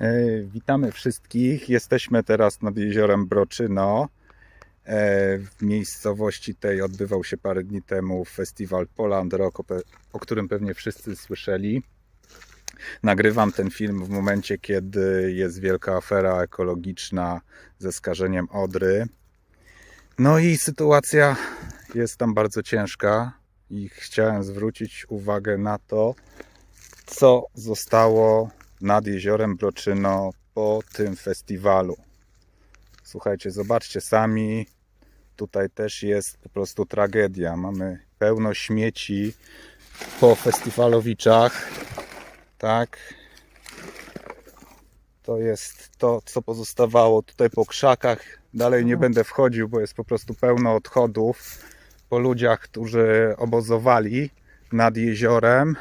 E, Witamy wszystkich. Jesteśmy teraz nad jeziorem Broczyno. E, W miejscowości tej odbywał się parę dni temu festiwal Poland Rock, o którym pewnie wszyscy słyszeli. Nagrywam ten film w momencie, kiedy jest wielka afera ekologiczna ze skażeniem Odry. No i sytuacja jest tam bardzo ciężka i chciałem zwrócić uwagę na to, co zostało nad jeziorem Broczyno po tym festiwalu. Słuchajcie, zobaczcie sami, tutaj też jest po prostu tragedia. Mamy pełno śmieci po festiwalowiczach. Tak. To jest to, co pozostawało tutaj po krzakach. Dalej nie będę wchodził, bo jest po prostu pełno odchodów po ludziach, którzy obozowali nad jeziorem.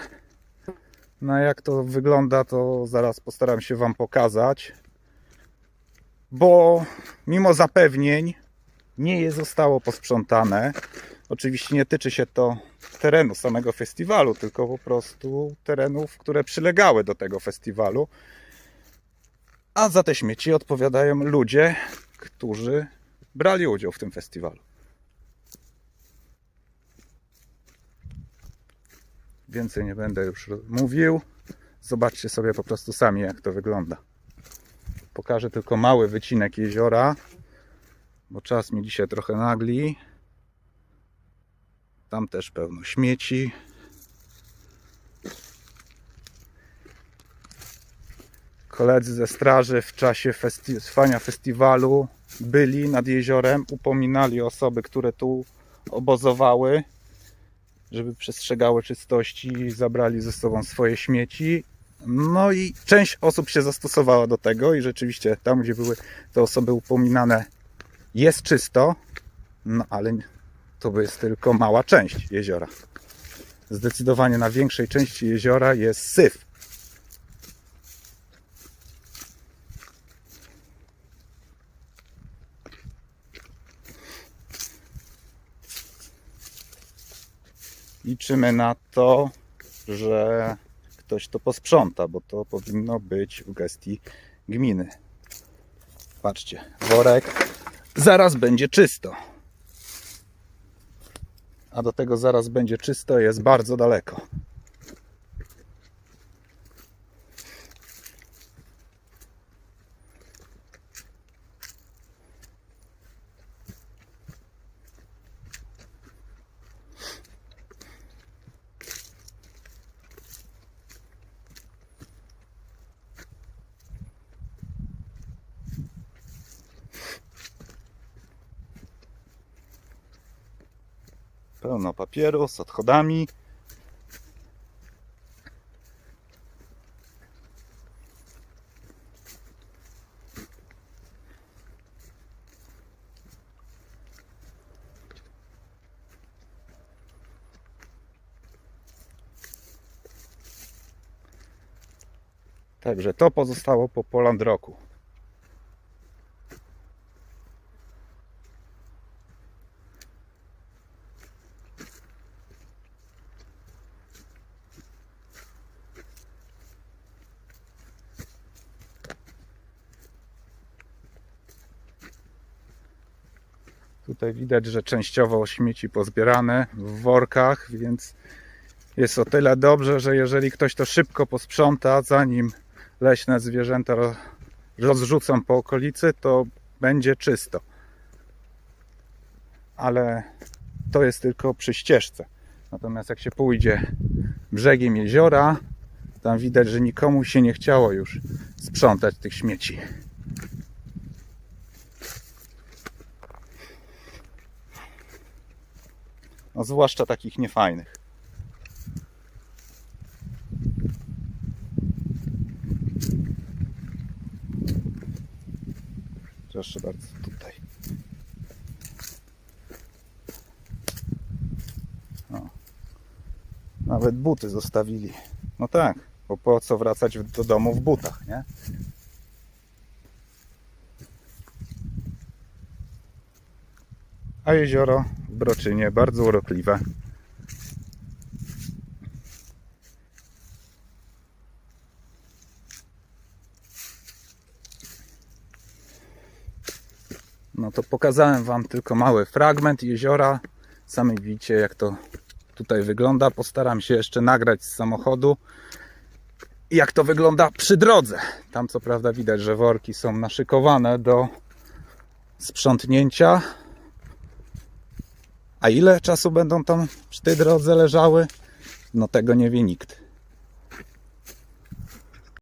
No jak to wygląda, to zaraz postaram się Wam pokazać. Bo mimo zapewnień nie je zostało posprzątane. Oczywiście nie tyczy się to terenu samego festiwalu, tylko po prostu terenów, które przylegały do tego festiwalu. A za te śmieci odpowiadają ludzie, którzy brali udział w tym festiwalu. Więcej nie będę już mówił. Zobaczcie sobie po prostu sami, jak to wygląda. Pokażę tylko mały wycinek jeziora, bo czas mi dzisiaj trochę nagli. Tam też pełno śmieci. Koledzy ze straży w czasie festi- trwania festiwalu byli nad jeziorem, upominali osoby, które tu obozowały żeby przestrzegały czystości zabrali ze sobą swoje śmieci. No i część osób się zastosowała do tego i rzeczywiście tam, gdzie były te osoby upominane, jest czysto, no ale to jest tylko mała część jeziora. Zdecydowanie na większej części jeziora jest syf. Liczymy na to, że ktoś to posprząta, bo to powinno być w gestii gminy. Patrzcie, worek. Zaraz będzie czysto. A do tego zaraz będzie czysto jest bardzo daleko. Pełno papieru z odchodami. Także to pozostało po Poland Roku. Tutaj widać, że częściowo śmieci pozbierane w workach, więc jest o tyle dobrze, że jeżeli ktoś to szybko posprząta, zanim leśne zwierzęta ro- rozrzucą po okolicy, to będzie czysto. Ale to jest tylko przy ścieżce. Natomiast jak się pójdzie brzegiem jeziora, tam widać, że nikomu się nie chciało już sprzątać tych śmieci. No, zwłaszcza takich niefajnych. Proszę bardzo, tutaj. O. Nawet buty zostawili. No tak, bo po co wracać do domu w butach, nie? A jezioro broczynie, bardzo urokliwe. No to pokazałem Wam tylko mały fragment jeziora. Sami widzicie jak to tutaj wygląda. Postaram się jeszcze nagrać z samochodu jak to wygląda przy drodze. Tam co prawda widać, że worki są naszykowane do sprzątnięcia, a ile czasu będą tam przy tej drodze leżały? No tego nie wie nikt.